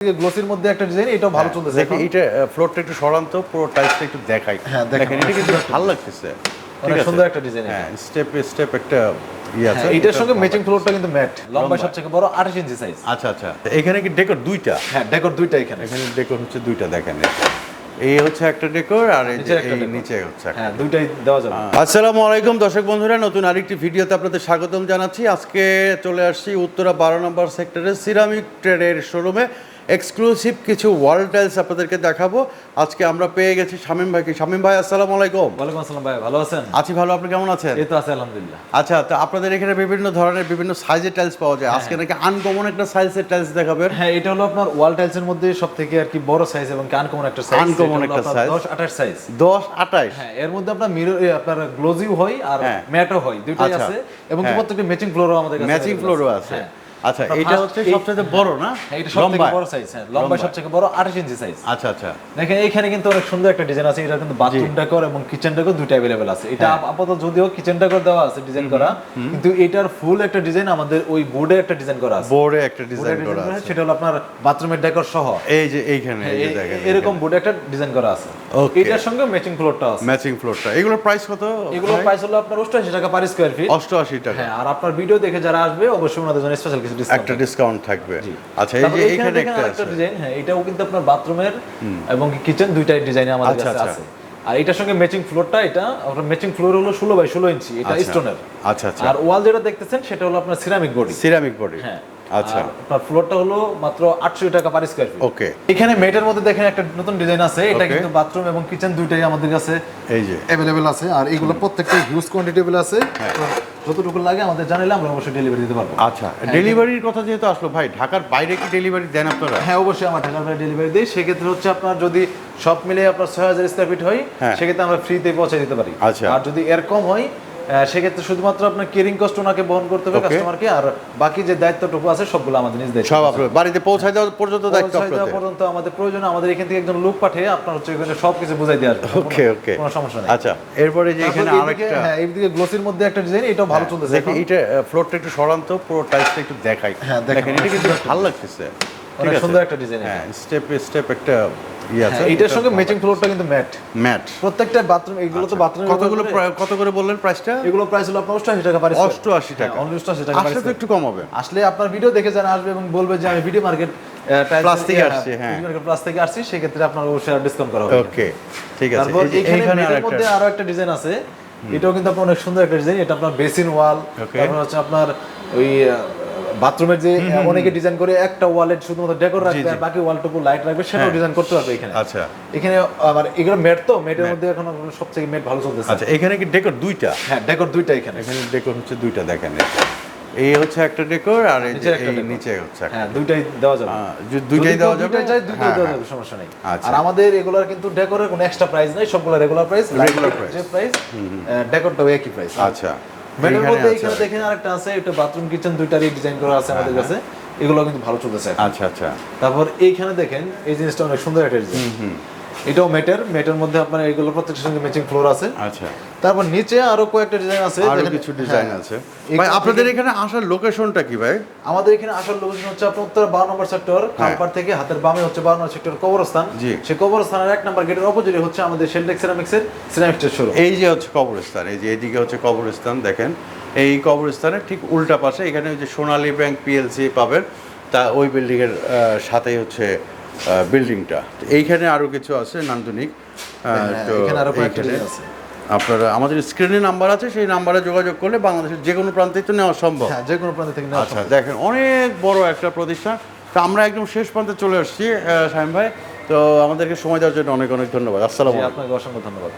গ্লোসির মধ্যে একটা ডিজাইন এটাও ভালো চলতেছে দেখি এখন। এটা ফ্লোরটা একটু সরান্ত পুরো টাইলসটা একটু দেখাই। হ্যাঁ, দেখেন এটা কিন্তু ভালো লাগতেছে। অনেক সুন্দর একটা ডিজাইন হ্যাঁ স্টেপ স্টেপ একটা ইয়ে হ্যাঁ, এটার সঙ্গে ম্যাচিং ফ্লোরটা কিন্তু ম্যাট লম্বা। সবথেকে বড় 28 ইঞ্চি সাইজ আচ্ছা আচ্ছা। এখানে কি ডেকোর দুইটা? হ্যাঁ ডেকোর দুইটা এখানে। এখানে ডেকোর হচ্ছে দুইটা দেখেন। এই হচ্ছে একটা ডেকোর আর এই যে নিচে হচ্ছে হ্যাঁ দুইটাই দেওয়া যাবে। আসসালামু আলাইকুম দর্শক বন্ধুরা নতুন আরেকটি ভিডিওতে আপনাদের স্বাগতম জানাচ্ছি। আজকে চলে আসছি উত্তরা বারো নম্বর সেক্টরের সিরামিক ট্রেডের শোরুমে। এক্সক্লুসিভ কিছু ওয়াল টাইলস আপনাদেরকে দেখাবো। আজকে আমরা পেয়ে গেছি শামীম ভাইকে। শামীম ভাই আসসালামু আলাইকুম। ওয়ালাইকুম আসসালাম ভাই ভালো আছেন? আছি ভালো আপনি কেমন আছেন? এই তো আছে আলহামদুলিল্লাহ। আচ্ছা তো আপনাদের এখানে বিভিন্ন ধরনের বিভিন্ন সাইজের টাইলস পাওয়া যায়। আজকে নাকি আনকমন একটা সাইজের টাইলস দেখাবেন। হ্যাঁ এটা হলো আপনার ওয়াল টাইলসের মধ্যে সবথেকে আর কি বড় সাইজ এবং আনকমন একটা সাইজ Uncommon একটা size। 10 28 সাইজ দশ আঠাইশ হ্যাঁ এর মধ্যে আপনার মিরর আপনার গ্লোজিও হয় আর হ্যাঁ। ম্যাটও হয়। দুইটাই আচ্ছা। আছে। এবং হ্যাঁ। প্রত্যেকটা ম্যাচিং ফ্লোরও আমাদের কাছে ম্যাচিং ফ্লোরও আছে। হ্যাঁ। আচ্ছা এটা হচ্ছে সবচেয়ে বড় না? হ্যাঁ, এটা সবথেকে বড় সাইজ হ্যাঁ লম্বা। সবথেকে বড় 28 ইঞ্চি সাইজ আচ্ছা আচ্ছা। দেখেন এইখানে কিন্তু অনেক সুন্দর একটা ডিজাইন আছে। এটা কিন্তু বাথরুম ডেকোর এবং কিচেন ডেকোর দুটো আছে। এটা হ্যাঁ। আপাতত যদিও কিচেন ডেকোর দেওয়া আছে ডিজাইন করা কিন্তু এটার ফুল একটা ডিজাইন আমাদের ওই বোর্ডে একটা ডিজাইন করা আছে। বোর্ডে একটা ডিজাইন করা আছে। সেটা হলো আপনার বাথরুমের ডেকোর সহ। এই যে এইখানে এই দেখেন এরকম বোর্ডে একটা ডিজাইন করা আছে। এটার সঙ্গে ম্যাচিং ফ্লোরটা আছে। ম্যাচিং ফ্লোরটা এগুলোর প্রাইস কত এগুলো প্রাইস হলো আপনার 88 টাকা পার স্কয়ার ফিট অষ্টআশি টাকা। হ্যাঁ আর আপনার ভিডিও দেখে যারা আসবে অবশ্যই ওনাদের জন্য স্পেশাল কিছু একটা ডিসকাউন্ট থাকবে। আচ্ছা এই যে এইখানে একটা ডিজাইন হ্যাঁ এটাও কিন্তু আপনার বাথরুমের এবং কিচেন দুইটাই ডিজাইন আমাদের আচ্ছা, কাছে আচ্ছা। আছে। আর এটার সঙ্গে ম্যাচিং ফ্লোরটা এটা আপনার ম্যাচিং ফ্লোর হলো 16 বাই 16 ইঞ্চি এটা আচ্ছা। স্টোনের আচ্ছা আচ্ছা। আর ওয়াল যেটা দেখতেছেন সেটা হলো আপনার সিরামিক বডি সিরামিক বডি হ্যাঁ। আচ্ছা। আপনার ফ্লোরটা হলো মাত্র 800 টাকা পার স্কয়ার ফিট ওকে। এখানে মেটের মধ্যে দেখেন একটা নতুন ডিজাইন আছে এটা কিন্তু বাথরুম এবং কিচেন দুইটাই আমাদের কাছে এই যে। অ্যাভেলেবেল আছে। আর এগুলো প্রত্যেকটা হিউজ কোয়ান্টিটেবল আছে। তো যতটুকু লাগে আমাদের জানাইলে আমরা অবশ্যই ডেলিভারি দিতে পারব আচ্ছা ডেলিভারির কথা যেহেতু আসলো ভাই ঢাকার বাইরে কি ডেলিভারি দেন আপনারা হ্যাঁ অবশ্যই আমরা ঢাকার বাইরে ডেলিভারি দিই সেক্ষেত্রে হচ্ছে আপনার যদি সব মিলে আপনার ছয় হাজার স্কোয়ার ফিট হয় হ্যাঁ। সেক্ষেত্রে আমরা ফ্রিতে পৌঁছে দিতে পারি আচ্ছা। আর যদি এরকম হয় সেক্ষেত্রে শুধুমাত্র আপনার কেরিং কস্ট ওনাকে বহন করতে হবে কাস্টমারকে আর বাকি যে দায়িত্বটুকু আছে সবগুলো আমাদের নিজ দায়িত্ব সব আপনার বাড়িতে পৌঁছায় দেওয়া পর্যন্ত দায়িত্ব পৌঁছায় দেওয়া আপনাদের। পর্যন্ত আমাদের প্রয়োজন আমাদের এখান থেকে একজন লোক পাঠিয়ে আপনার হচ্ছে এখানে সবকিছু বুঝাই দিয়ে আসবে। ওকে ওকে কোনো সমস্যা নেই। আচ্ছা। এরপরে যে এখানে আরেকটা হ্যাঁ এইদিকে গ্লোসির মধ্যে একটা ডিজাইন এটাও ভালো চলতেছে দেখি এখন। এটা ফ্লোরটা একটু সরান্ত পুরো টাইলসটা একটু দেখাই। হ্যাঁ, দেখান। দেখেন এটা কিন্তু ভালো লাগতেছে। অনেক সুন্দর একটা ডিজাইন হ্যাঁ স্টেপ স্টেপ একটা আছে হ্যাঁ, এটার সঙ্গে ম্যাচিং ফ্লোরটা কিন্তু ম্যাট। ম্যাট। প্রত্যেকটা বাথরুম এগুলো তো বাথরুম কতগুলো কত করে বললেন প্রাইসটা এগুলো প্রাইস হলো আপনার 88 টাকা পার স্কয়ার। অষ্টআশি টাকা। হ্যাঁ, only 88 টাকা আসলে তো একটু কম হবে। আসলে আপনার ভিডিও দেখে যারা আসবে এবং বলবে যে আমি ভিডিও মার্কেট Plus থেকে আসছি, হ্যাঁ। প্লাস থেকে আসছি সেক্ষেত্রে আপনার অবশ্যই ডিসকাউন্ট করা হবে ওকে ঠিক আছে। তারপর এখানে মধ্যে আরও একটা ডিজাইন আছে। এটাও কিন্তু আপনার অনেক সুন্দর একটা ডিজাইন এটা আপনার বেসিন ওয়াল তারপর হচ্ছে আপনার ওই বাথরুমের যে অনেকে ডিজাইন করে একটা ওয়ালে শুধুমাত্র ডেকোর রাখবে আর বাকি ওয়ালটুকু লাইট রাখবে সেটাও ডিজাইন করতে পারবে এখানে। আচ্ছা। এখানে আবার এগুলো মেট তো মেটের মধ্যে এখন সবথেকে মেট ভালো চলতেছে। আচ্ছা এখানে কি ডেকোর দুইটা? হ্যাঁ ডেকোর দুইটা এখানে। এখানে ডেকোর হচ্ছে দুইটা দেখেন। এই। হচ্ছে একটা ডেকোর আর এই নিচে হচ্ছে হ্যাঁ দুইটাই দেওয়া যাবে। যদি দুইটাই দেওয়া যাবে দুইটাই চায় দুইটাই হ্যাঁ, দেওয়া হ্যাঁ। যাবে সমস্যা নেই। আচ্ছা। আর আমাদের এগুলার কিন্তু ডেকোরের কোনো এক্সট্রা প্রাইস নাই সবগুলো রেগুলার প্রাইস Regular price। যে প্রাইস ডেকোরটাও একই প্রাইস আচ্ছা। মেটের বলতে এখানে দেখেন আরেকটা আছে এটা বাথরুম কিচেন দুইটারই ডিজাইন করা আছে আমাদের কাছে। এগুলো কিন্তু ভালো চলতেছে। আচ্ছা আচ্ছা। তারপর এইখানে দেখেন এই জিনিসটা অনেক সুন্দর একটা ডিজাইন এটাও মেটের মেটের মধ্যে আপনার এগুলো প্রত্যেকটার সঙ্গে ম্যাচিং ফ্লোর আছে। আচ্ছা। তারপর নিচে আরও কয়েকটা ডিজাইন আছে আরও কিছু ডিজাইন হ্যাঁ। আছে। ভাই আপনাদের এখানে আসার লোকেশনটা কি ভাই? আমাদের এখানে আসল লোকেশন হচ্ছে আপনার উত্তর বারো নম্বর সেক্টর খালপাড় থেকে হাতের বামে হচ্ছে বারো নম্বর সেক্টর কবরস্থান। সেই কবরস্থানের এক নম্বর গেটের অপোজিটে হচ্ছে আমাদের শেলটেক সিরামিক্সের সিরামিক্সের শোরুম এই যে হচ্ছে কবরস্থান এই যে এদিকে হচ্ছে কবরস্থান দেখেন। এই কবরস্থানের ঠিক উল্টা পাশে এখানে ওই যে সোনালী ব্যাংক পিএলসি পাবেন। তা ওই বিল্ডিংয়ের সাথেই হচ্ছে বিল্ডিংটা এইখানে আরও কিছু আছে নান্দনিক। আহ, তো এইখানে আপনারা আমাদের স্ক্রিনে নাম্বার আছে সেই নাম্বারে যোগাযোগ করলে বাংলাদেশের যে কোনো প্রান্তেই তো নেওয়া সম্ভব। হ্যাঁ যে কোনো প্রান্ত থেকে আচ্ছা দেখেন অনেক বড় একটা প্রতিষ্ঠান। তো আমরা একদম শেষ প্রান্তে চলে আসছি সাহেম ভাই। তো আমাদেরকে সময় দেওয়ার জন্য অনেক অনেক ধন্যবাদ। আসসালাম। আপনাকে অসংখ্য ধন্যবাদ।